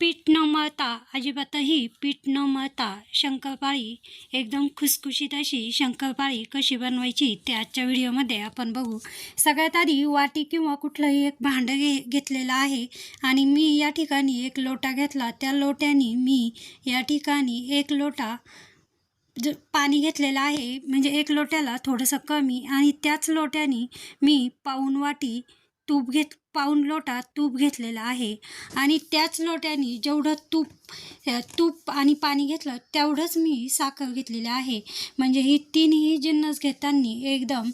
पीठ न मळता अजिबातही पीठ न मळता शंकरपाळी एकदम खुसखुशीत अशी शंकरपाळी कशी बनवायची ते आजच्या व्हिडिओमध्ये आपण बघू. सगळ्यात आधी वाटी किंवा कुठलंही एक भांडं घे घेतलेलं आहे आणि मी या ठिकाणी एक लोटा घेतला. त्या लोट्याने मी या ठिकाणी एक लोटा ज पाणी घेतलेलं आहे म्हणजे एक लोट्याला थोडंसं कमी आणि त्याच लोट्याने मी पाऊन वाटी तूप घेत पाऊण लोटा तूप घेतलेलं आहे. आणि त्याच लोट्याने जेवढं तूप तूप आणि पाणी घेतलं तेवढंच मी साखर घेतलेली आहे. म्हणजे ही तीनही जिन्नस घेताना एकदम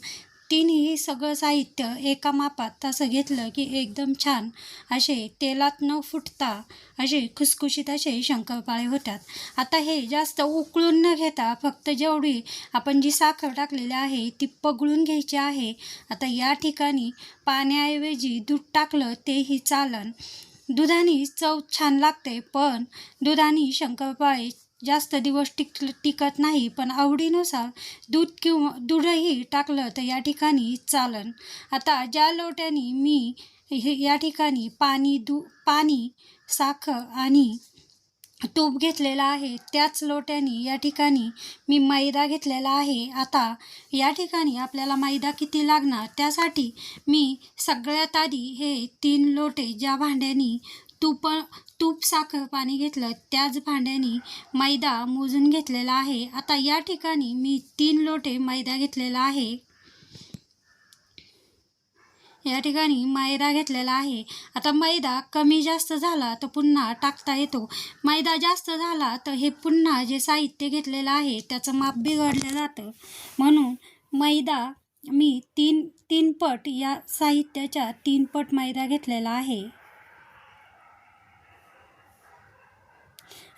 तिन्ही सगळं साहित्य एका मापात तसं घेतलं की एकदम छान असे तेलात न फुटता असे खुसखुशीत असे शंकरपाळे होतात. आता हे जास्त उकळून न घेता फक्त जेवढी आपण जी साखर टाकलेली आहे ती पगळून घ्यायची आहे. आता या ठिकाणी पाण्याऐवजी दूध टाकलं तेही चालन. दुधाने चव छान लागते पण दुधाने शंकरपाळे जास्त दिवस टिक टिकत नाही पण आवडीनुसार दूध किंवा दूधही टाकलं तर या ठिकाणी चालन. आता ज्या लोट्याने मी हे या ठिकाणी पाणी दू पाणी साखर आणि तूप घेतलेला आहे त्याच लोट्याने या ठिकाणी मी मैदा घेतलेला आहे. आता या ठिकाणी आपल्याला मैदा किती लागणार? त्यासाठी मी सगळ्यात आधी हे तीन लोटे ज्या भांड्यानी तूप तूप साखर पाणी घेतलं त्याच भांड्यानी मैदा मोजून घेतलेला आहे. आता या ठिकाणी मी तीन लोटे मैदा घेतलेला आहे. या ठिकाणी मैदा घेतलेला आहे. आता मैदा कमी जास्त झाला तर पुन्हा टाकता येतो. मैदा जास्त झाला तर हे पुन्हा जे साहित्य घेतलेलं आहे त्याचं माप बिघडलं जातं. म्हणून मैदा मी तीन तीन पट या साहित्याच्या तीन पट मैदा घेतलेला आहे.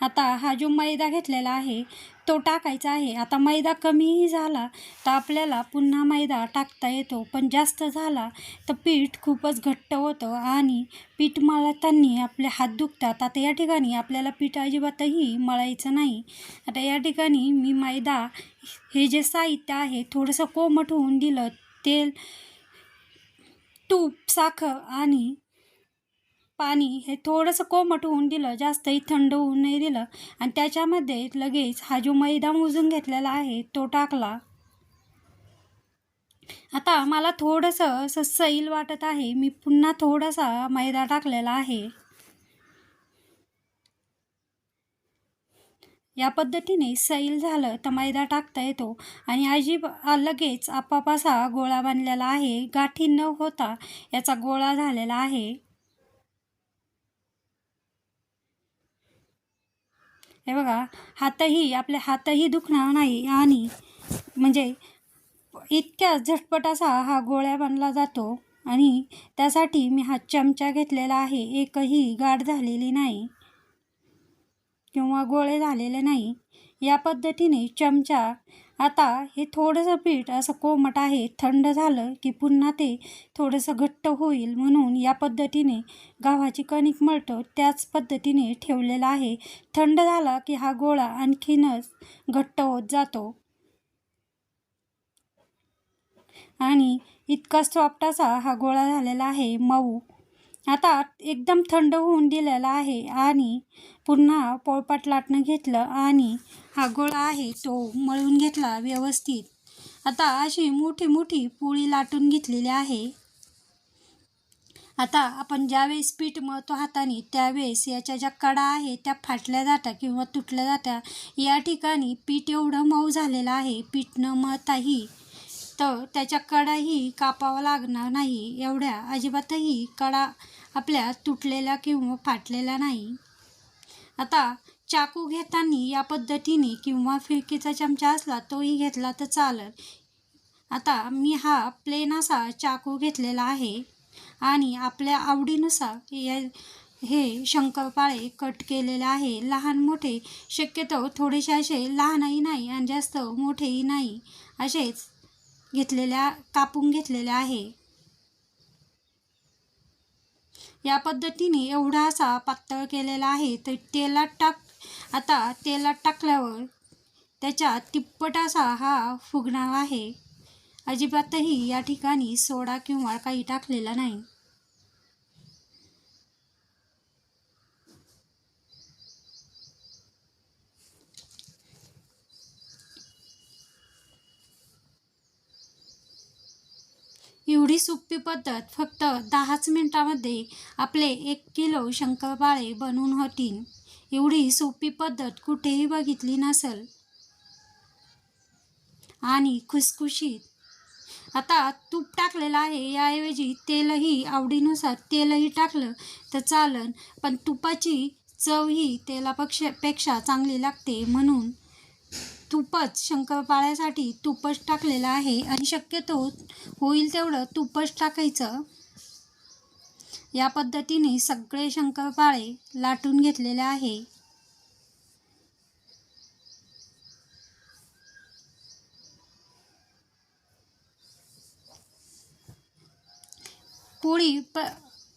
आता हा जो मैदा घेतलेला आहे तो टाकायचा आहे. आता मैदा कमीही झाला तर आपल्याला पुन्हा मैदा टाकता येतो. पण जास्त झाला तर पीठ खूपच घट्ट होतं आणि पीठ मळताना आपले हात दुखतात. आता या ठिकाणी आपल्याला पीठ अजिबातही मळायचं नाही. आता या ठिकाणी मी मैदा हे जे साहित्य आहे थोडंसं कोमट होऊन दिलं. तेल तूप साखर आणि पाणी हे थोडंसं कोमट होऊन दिलं जास्तही थंड होऊन नाही दिलं आणि त्याच्यामध्ये लगेच हा जो मैदा मोजून घेतलेला आहे तो टाकला. आता मला थोडंसं असं सैल वाटत आहे मी पुन्हा थोडासा मैदा टाकलेला आहे. या पद्धतीने सैल झालं तर मैदा टाकता येतो आणि अजीब लगेच आपापासा गोळा बांधलेला आहे गाठी न होता याचा गोळा झालेला आहे. हे बघा हातही आपले हातही दुखणार नाही आणि म्हणजे इतक्या झटपट असा हा गोळ्या बनला जातो आणि त्यासाठी मी हा चमचा घेतलेला आहे. एकही गाठ झालेली नाही किंवा गोळे झालेले नाही. या पद्धतीने चमचा आता हे थोडंसं पीठ असं कोमट आहे थंड झालं की पुन्हा ते थोडंसं घट्ट होईल म्हणून या पद्धतीने गव्हाची कणिक मळतो. त्याच पद्धतीने ठेवलेला आहे. थंड झाला की हा गोळा आणखीनच घट्ट होत जातो. आणि इतका सॉफ्ट असा हा गोळा झालेला आहे मऊ. आता एकदम थंड होऊन दिलेला आहे आणि पुन्हा पोळपाट लाटणं घेतलं आणि हा गोळा आहे तो मळून घेतला व्यवस्थित. आता अशी मोठी मोठी पोळी लाटून घेतलेली आहे. आता आपण ज्यावेळेस पीठ मळतो हाताने त्यावेळेस याच्या ज्या कडा आहे त्या फाटल्या जातात किंवा तुटल्या जातात या ठिकाणी पीठ एवढं मऊ झालेलं आहे पीठ न मळताही तर त्याच्या कडाही कापावा लागणार नाही एवढ्या अजिबातही कडा आपल्या तुटलेल्या किंवा फाटलेल्या नाही. आता चाकू घेताना या पद्धतीने किंवा फिरकीचा चमचा असला तोही घेतला तर चालेल. आता मी हा प्लेन असा चाकू घेतलेला आहे आणि आपल्या आवडीनुसार या हे शंकरपाळे कट केलेले आहे. लहान मोठे शक्यतो थोडेसे असे लहानही नाही आणि जास्त मोठेही नाही. असेच घेतलेल्या कापून घेतलेल्या आहे. या पद्धतीने एवढा असा पातळ केलेला आहे तर तेलात टाक आता तेलात टाकल्यावर त्याच्या तिप्पट असा हा फुगणार आहे. अजिबातही या ठिकाणी सोडा किंवा काही टाकलेला नाही. एवढी सोपी पद्धत फक्त दहाच मिनटामध्ये आपले एक किलो शंकरपाळे बनवून होतील. एवढी सोपी पद्धत कुठेही बघितली नसेल. आणि खुसखुशीत. आता तूप टाकलेलं आहे याऐवजी तेलही आवडीनुसार तेलही टाकलं तर चालन पण तुपाची चव ही तेलापेक्षा पेक्षा चांगली लागते म्हणून. तुपच शंकरपाळ्यासाठी तुपच टाकलेलं आहे आणि शक्यतो होईल तेवढं तुपच टाकायचं. या पद्धतीने सगळे शंकरपाळे लाटून घेतलेले आहे. पोळी प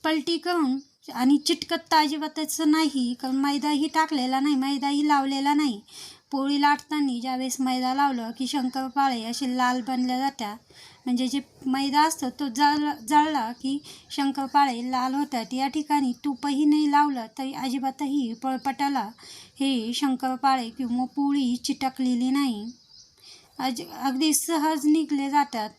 पलटी करून आणि चिटकत अजिबातच नाही कारण मैदाही टाकलेला नाही मैदाही लावलेला नाही. पोळी लाटताना ज्यावेळेस मैदा लावलं की शंकरपाळे असे लाल बनल्या जातात म्हणजे जे मैदा असतो तो जळ जळला की शंकरपाळे लाल होतात. या ठिकाणी तूपही नाही लावलं तरी अजिबातही पळपटाला हे शंकरपाळे किंवा पोळी चिटकलेली नाही. अज अगदी सहज निघले जातात.